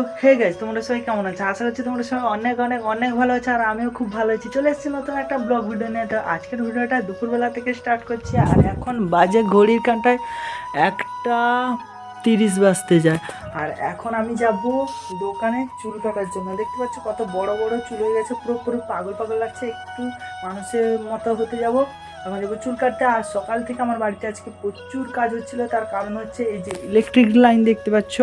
So hey guys তোমরা সবাই কেমন আছে? আশা করছি তোমরা সবাই অনেক অনেক অনেক ভালো আছে আর আমিও খুব ভালো আছি। চলে এসেছি নতুন একটা ব্লগ ভিডিও নিয়ে। তো আজকের ভিডিওটা দুপুরবেলা থেকে স্টার্ট করছি আর এখন বাজে ঘড়ির কাঁটায় একটা তিরিশ বাজতে যায়। আর এখন আমি যাব দোকানে চুল কাটার জন্য। দেখতে পাচ্ছ কত বড় বড় চুল হয়ে গেছে পুরো পুরো পাগল পাগল লাগছে। একটু মানুষের মতো হতে যাব। এখন এবার চুল কাটতে, আর সকাল থেকে আমার বাড়িতে আজকে প্রচুর কাজ হচ্ছিল। তার কারণ হচ্ছে এই যে ইলেকট্রিক লাইন দেখতে পাচ্ছ,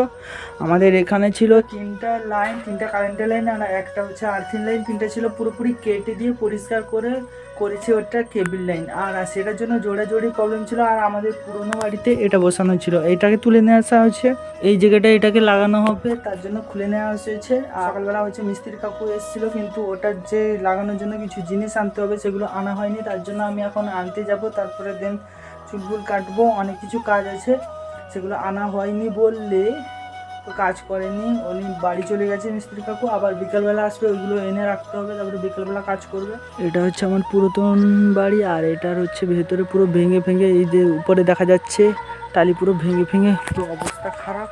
আমাদের এখানে ছিল তিনটা লাইন তিনটা কারেন্টের লাইন আর একটা হচ্ছে আর্থিং লাইন তিনটা ছিল পুরোপুরি কেটে দিয়ে পরিষ্কার করে করেছে ওটা কেবিল লাইন আর সেটার জন্য জোড়াজোড়ি প্রবলেম ছিল, আর আমাদের পুরোনো বাড়িতে এটা বসানো ছিল। এটাকে তুলে নিয়ে আসা হয়েছে। এই জায়গাটা এটাকে লাগানো হবে, তার জন্য খুলে নেওয়া হয়েছে। সকালবেলা হচ্ছে মিস্ত্রি কাকু এসেছিল, কিন্তু ওটার যে লাগানোর জন্য কিছু জিনিস আনতে হবে, সেগুলো আনা হয়নি। তার জন্য আমি এখন আনতে যাব, তারপরে দেন চুলগুল কাটবো, অনেক কিছু কাজ আছে, সেগুলো আনা হয়নি বললে কাজ করেনি, উনি বাড়ি চলে গেছে মিস্ত্রি কাকু, আবার বিকালবেলা আসবে, ওইগুলো এনে রাখতে হবে, তারপরে বিকালবেলা কাজ করবে। এটা হচ্ছে আমার পুরাতন বাড়ি, আর এটার হচ্ছে ভেতরে পুরো ভেঙে ভেঙে এই যে উপরে দেখা যাচ্ছে, টালি পুরো ভেঙে ভেঙে পুরো অবস্থা খারাপ।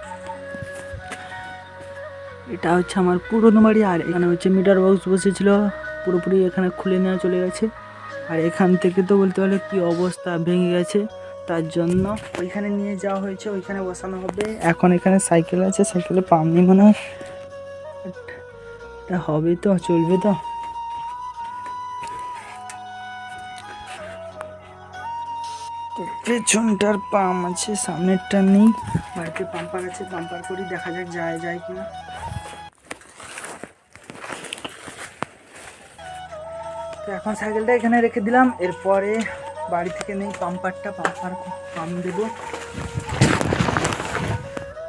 এটা হচ্ছে আমার পুরনো বাড়ি, আর এখানে হচ্ছে মিটার বক্স বসেছিল, পুরোপুরি এখানে খুলে নেওয়া চলে গেছে। আর এখান থেকে তো বলতে পারলে কি অবস্থা, ভেঙে গেছে। তার জন্য ওইখানে নিয়ে যাওয়া হয়েছে, ওইখানে বসানো হবে। এখন এখানে সাইকেল আছে, সাইকেলে পাম্প নেই মনে হয়। হবে তো, চলবে তো। পেছনটার পাম্প আছে, সামনেরটা নেই। বাড়িতে পাম্পার আছে, পাম্পার করি দেখা যাক যায় যায় কিনা। এখন সাইকেলটা এখানে রেখে দিলাম, এরপরে বাড়ি থেকে নেই পাম্পারটা পাম্পার পাম্প দেব।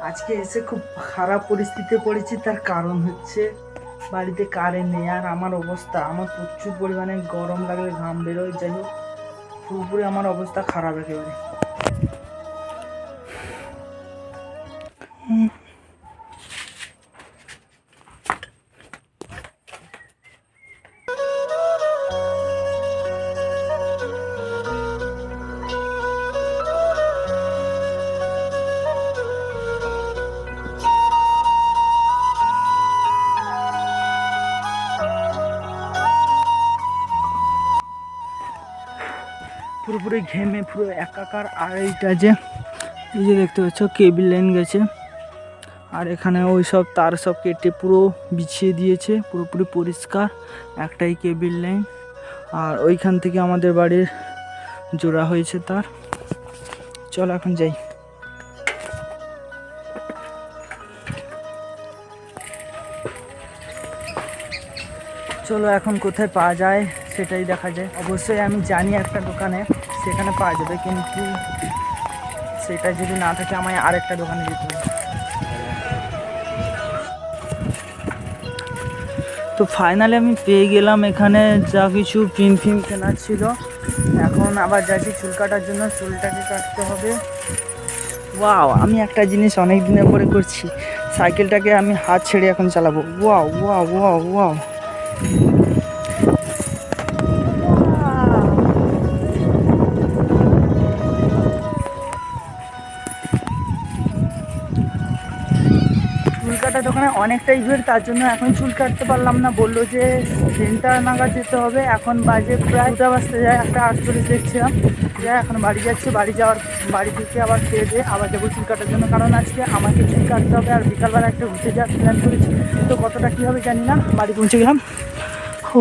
আজকে এসে খুব খারাপ পরিস্থিতিতে পড়েছি, তার কারণ হচ্ছে বাড়িতে কারেন্ট নেই। আর আমার অবস্থা, আমার প্রচুর পরিমাণে গরম লাগলে ঘাম বেরোয়, যাই হোক, পুরোপুরি আমার অবস্থা খারাপ একেবারে। পুরোপুরি ঘেমে পুরো একাকার আর এইটা যে এই যে দেখতে পাচ্ছ কেবিল লাইন গেছে। আর এখানে ওই সব তার সব কেটে পুরো বিছিয়ে দিয়েছে, পুরোপুরি পরিষ্কার একটাই কেবিল লাইন। আর ওইখান থেকে আমাদের বাড়ির জোড়া হয়েছে তার। চল এখন যাই। চলো এখন কোথায় পাওয়া যায় সেটাই দেখা যায় অবশ্যই আমি জানি একটা দোকানে, সেখানে পাওয়া যাবে কিন্তু সেটা যদি না থাকে আমায় আরেকটা দোকানে যেতে হবে। তো ফাইনালি আমি পেয়ে গেলাম এখানে যা কিছু পিন ফিন কেনার ছিল। এখন আবার যাচ্ছি চুল কাটার জন্য, চুলটাকে কাটতে হবে। ওয়াও আমি একটা জিনিস অনেক দিনের পরে করছি। সাইকেলটাকে আমি হাত ছেড়ে এখন চালাবো। ওয়াও ওয়াও ওয়াও ওয়াও অনেকটাই ভিড়, তার জন্য এখন চুল কাটতে পারলাম না। বলল যে তিনটা নাগাদ যেতে হবে, এখন বাজে প্রায় দুটা বাজতে যায়, একটা আটচল্লিশ দেখছিলাম। যাই এখন বাড়ি যাচ্ছে, বাড়ি যাওয়ার, বাড়ি থেকে আবার খেয়ে দিয়ে আবার যাব চুল কাটার জন্য। কারণ আজকে আমাকে চুল কাটতে হবে, আর বিকালবেলা একটা ঘুরতে যাওয়ার প্ল্যান করেছি। তো কতটা কী হবে জানি না, বাড়ি পৌঁছে গেলাম। ও।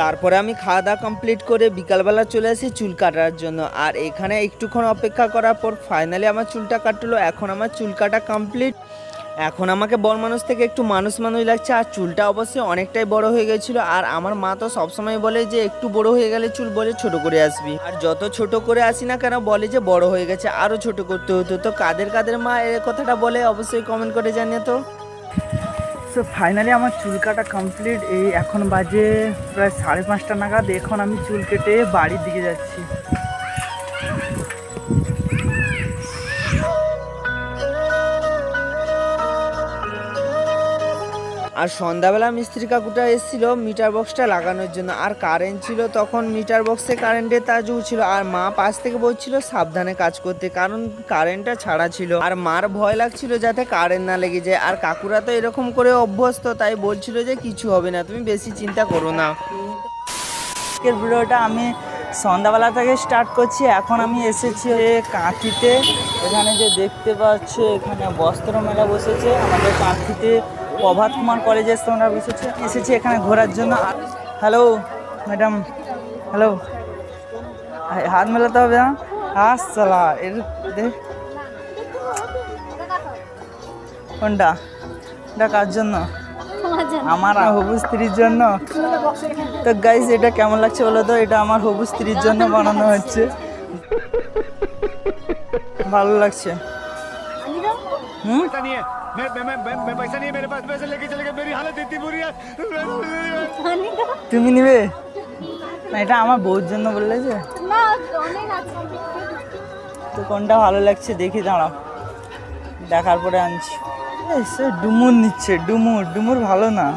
তারপরে আমি খাওয়া দাওয়া কমপ্লিট করে বিকালবেলা চলে আসি চুল কাটার জন্য। আর এখানে একটুক্ষণ অপেক্ষা করার পর ফাইনালি আমার চুলটা কাটলো, এখন আমার চুল কাটা কমপ্লিট এখন আমাকে বড় মানুষ থেকে একটু মানুষ মানুষ লাগছে, আর চুলটা অবশ্যই অনেকটাই বড় হয়ে গেছিল। আর আমার মা তো সবসময় বলে যে, একটু বড় হয়ে গেলে চুল বলে ছোট করে আসবি। আর যত ছোট করে আসি না কেন, বলে যে, বড় হয়ে গেছে আরও ছোট করতে হতো। তো কাদের কাদের মা এ কথাটা বলে, অবশ্যই কমেন্ট করে জানিয়ে তো। সো ফাইনালি আমার চুল কাটা কমপ্লিট এই এখন বাজে প্রায় সাড়ে পাঁচটা নাগাদ। এখন আমি চুল কেটে বাড়ির দিকে যাচ্ছি। আর সন্ধ্যাবেলা মিস্ত্রি কাকুটা এসেছিল মিটার বক্সটা লাগানোর জন্য। আর কারেন্ট ছিল তখন মিটার বক্সে কারেন্টের তার ছিল। আর মা পাশ থেকে বলছিল সাবধানে কাজ করতে, কারণ কারেন্টটা ছাড়া ছিল। আর মার ভয় লাগছিল যাতে কারেন্ট না লেগে যায়। আর কাকুরা তো এরকম করে অভ্যস্ত, তাই বলছিল যে কিছু হবে না, তুমি বেশি চিন্তা করো না। আজকের ভিডিওটা আমি সন্ধ্যাবেলা থেকে স্টার্ট করছি। এখন আমি এসেছি কাঁথিতে। এখানে যে দেখতে পাচ্ছ, এখানে বস্ত্র মেলা বসেছে। আমাদের কাঁথিতে প্রভাত কুমার কলেজে তোমরা এসেছে এসেছি এখানে ঘোরার জন্য। হ্যালো ম্যাডাম হ্যালো হাত মেলাতে হবে না আসসালা এর দেখ কোনটা? এটা কার জন্য? আমার হবু স্ত্রীর জন্য। তো গাইজ এটা কেমন লাগছে বলো তো? এটা আমার হবু স্ত্রীর জন্য বানানো হচ্ছে। ভালো লাগছে। হুম? मैं मैं मैं, मैं, मैं पैसा नहीं है मेरे पास पैसे लेके चले गए मेरी हालत इतनी बुरी है তুমি নিবে না এটা আমার বউর জন্য বললে যে না অনেক আছে তো কোনটা ভালো লাগছে দেখি দাঁড়াও দেখার পরে আনছি এই সে ডুমুর নিচ্ছে ডুমুর ডুমুর ভালো না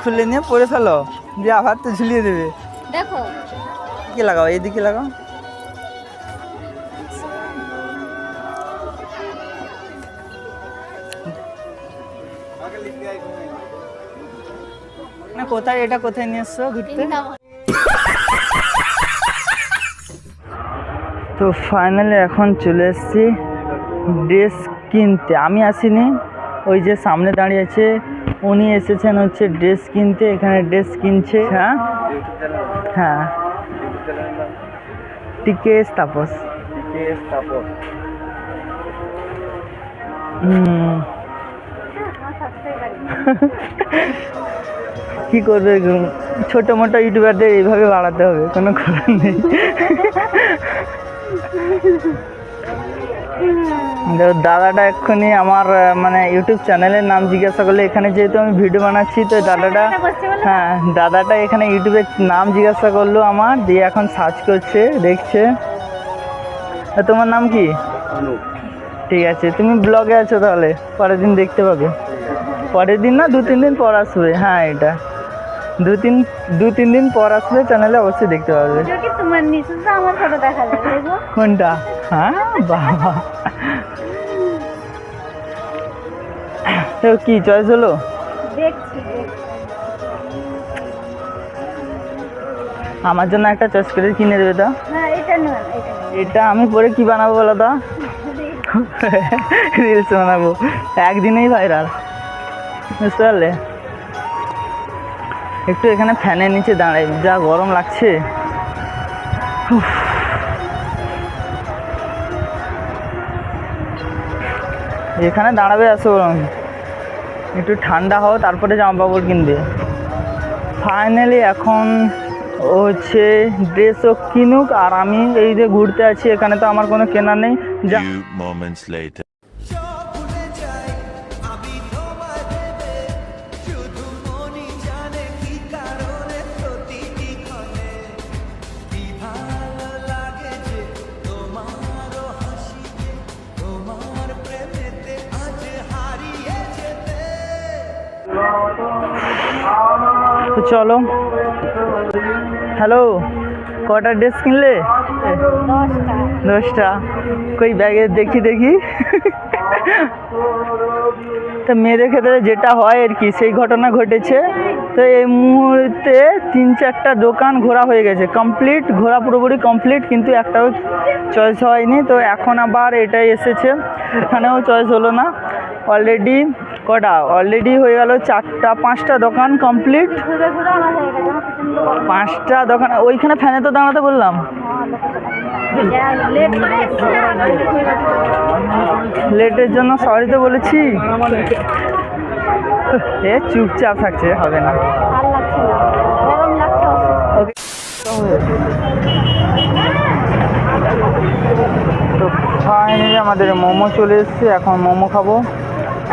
খুলে নিয়ে পরে ফেলো দিয়ে আবার তো ঝুলিয়ে দেবে দেখো কি লাগাও এইদিকে লাগাও কোথায় এটা কোথায় নিয়ে এসছো ঘুরতে? তো ফাইনালি এখন চলে এসেছি ড্রেস কিনতে। আমি আসিনি ওই যে সামনে দাঁড়িয়ে আছে উনি এসেছেন হচ্ছে ড্রেস কিনতে এখানে ড্রেস কিনছে। হ্যাঁ? হ্যাঁ। টিকেশ তাপস হুম। কি করবে? ছোট মোটো ইউটিউবারদের এইভাবে বাড়াতে হবে কোনো করার নেই। তো দাদাটা এক্ষুনি আমার মানে ইউটিউব চ্যানেলের নাম জিজ্ঞাসা করলে এখানে যেহেতু আমি ভিডিও বানাচ্ছি তো দাদাটা হ্যাঁ দাদাটা এখানে ইউটিউবের নাম জিজ্ঞাসা করল আমার দিয়ে এখন সার্চ করছে দেখছে। তা তোমার নাম কি? ঠিক আছে তুমি ব্লগে আছো তাহলে পরের দিন দেখতে পাবে। পরের দিন না দু তিন দিন পর আসবে হ্যাঁ এটা। দু তিন দু তিন দিন পর আসলে চ্যানেলে অবশ্যই দেখতে পাবে। তোমার নিচে আমার ফটো দেখা যাবে কোনটা? হ্যাঁ বাবা। কি চয়েস হলো? আমার জন্য একটা চয়েস করে কিনে দেবে তো? নয়। এটা আমি পরে কি বানাবো বলো তো? রিলস বানাবো। একদিনেই ভাইরাল বুঝতে পারলে? একটু এখানে ফ্যানের নিচে দাঁড়াই যা গরম লাগছে। এখানে দাঁড়াবে আসো। একটু ঠান্ডা হও তারপরে জামা কাপড় কিনবে। ফাইনালি এখন হচ্ছে ড্রেসও কিনুক আর আমি এই যে ঘুরতে আছি এখানে তো আমার কোনো কেনা নেই। যা চলো হ্যালো কটা ড্রেস কিনলে? দশটা। কই ব্যাগে দেখি দেখি। তো মেয়েদের ক্ষেত্রে যেটা হয় আর কি সেই ঘটনা ঘটেছে। তো এই মুহূর্তে তিন চারটা দোকান ঘোরা হয়ে গেছে। কমপ্লিট ঘোরা পুরোপুরি কমপ্লিট কিন্তু একটাও চয়েস হয়নি। তো এখন আবার এটাই এসেছে। এখানেও চয়েস হলো না। অলরেডি কটা? অলরেডি হয়ে গেল চারটা, পাঁচটা দোকান কমপ্লিট। পাঁচটা দোকান, ওইখানে ফ্যানে তো দাঁড়াতে বললাম। লেটের জন্য সরি তো বলেছি। এ চুপচাপ থাকছে, হবে না। তো ফাইনালি আমাদের মোমো চলে এসেছে, এখন মোমো খাব।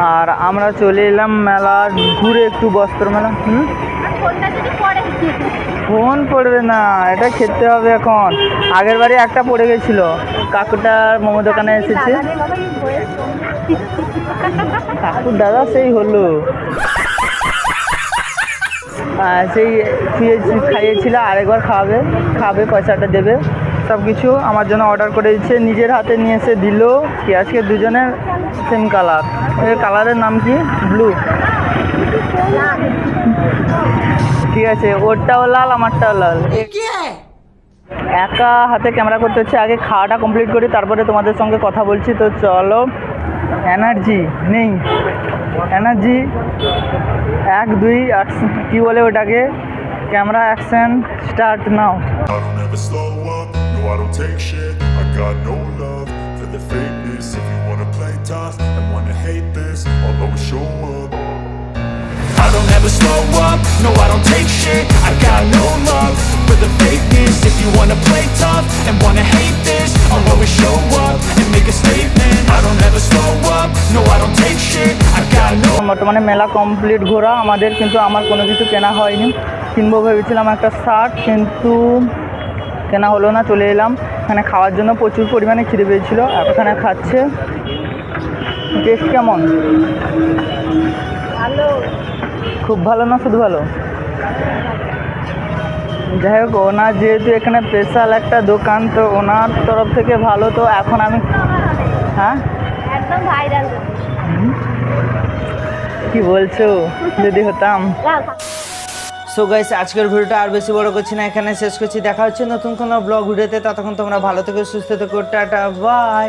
আর আমরা চলে এলাম মেলা ঘুরে একটু বস্ত্র মেলা হুম? ফোন পড়বে না এটা খেতে হবে এখন। আগের বারে একটা পড়ে গেছিল কাকুটার মোমো দোকানে এসেছে। কাকুর দাদা সেই হলো। সেই খুঁয়েছি খাইয়েছিল আরেকবার খাওয়াবে খাবে পয়সাটা দেবে। সব কিছু আমার জন্য অর্ডার করে দিচ্ছে। নিজের হাতে নিয়ে এসে দিল কি আজকে দুজনের সেম কালার এই কালারের নাম কি? ব্লু ঠিক আছে, ওরটাও লাল, আমারটাও লাল। একা হাতে ক্যামেরা করতে হচ্ছে। আগে খাওয়াটা কমপ্লিট করি, তারপরে তোমাদের সঙ্গে কথা বলছি। তো চলো এনার্জি নেই। এনার্জি এক, দুই কি বলে ওটাকে? Camera action start now I don't ever slow up, no I don't take shit I got no love for the fakeness If you wanna play tough and wanna hate this I'll always show up I don't ever slow up, no I don't take shit I got no love for the fakeness If you wanna play tough and wanna hate this I'll always show up and make a statement I don't ever slow up, no I don't take shit I got no বর্তমানে মেলা complete ঘোরা আমাদের কিন্তু আমার কোনো কিছু কেনা হয়নি কিনবো ভেবেছিলাম একটা শার্ট কিন্তু কেনা হলো না চলে এলাম। এখানে খাওয়ার জন্য প্রচুর পরিমাণে খিদে পেয়েছিল। এখানে খাচ্ছে। টেস্ট কেমন? খুব ভালো না শুধু ভালো? যাই হোক ওনার যেহেতু এখানে স্পেশাল একটা দোকান তো ওনার তরফ থেকে ভালো তো এখন আমি হ্যাঁ? একদম ভাইরাল কি বলছো? যদি হতাম। সো গাইস আজকের ভিডিওটা আর বেশি বড় করছি না এখানে শেষ করছি। দেখা হচ্ছে নতুন কোনো ব্লগ ভিডিওতে। ততক্ষণ তোমরা ভালো থেকে, সুস্থ থেকো, টাটা বাই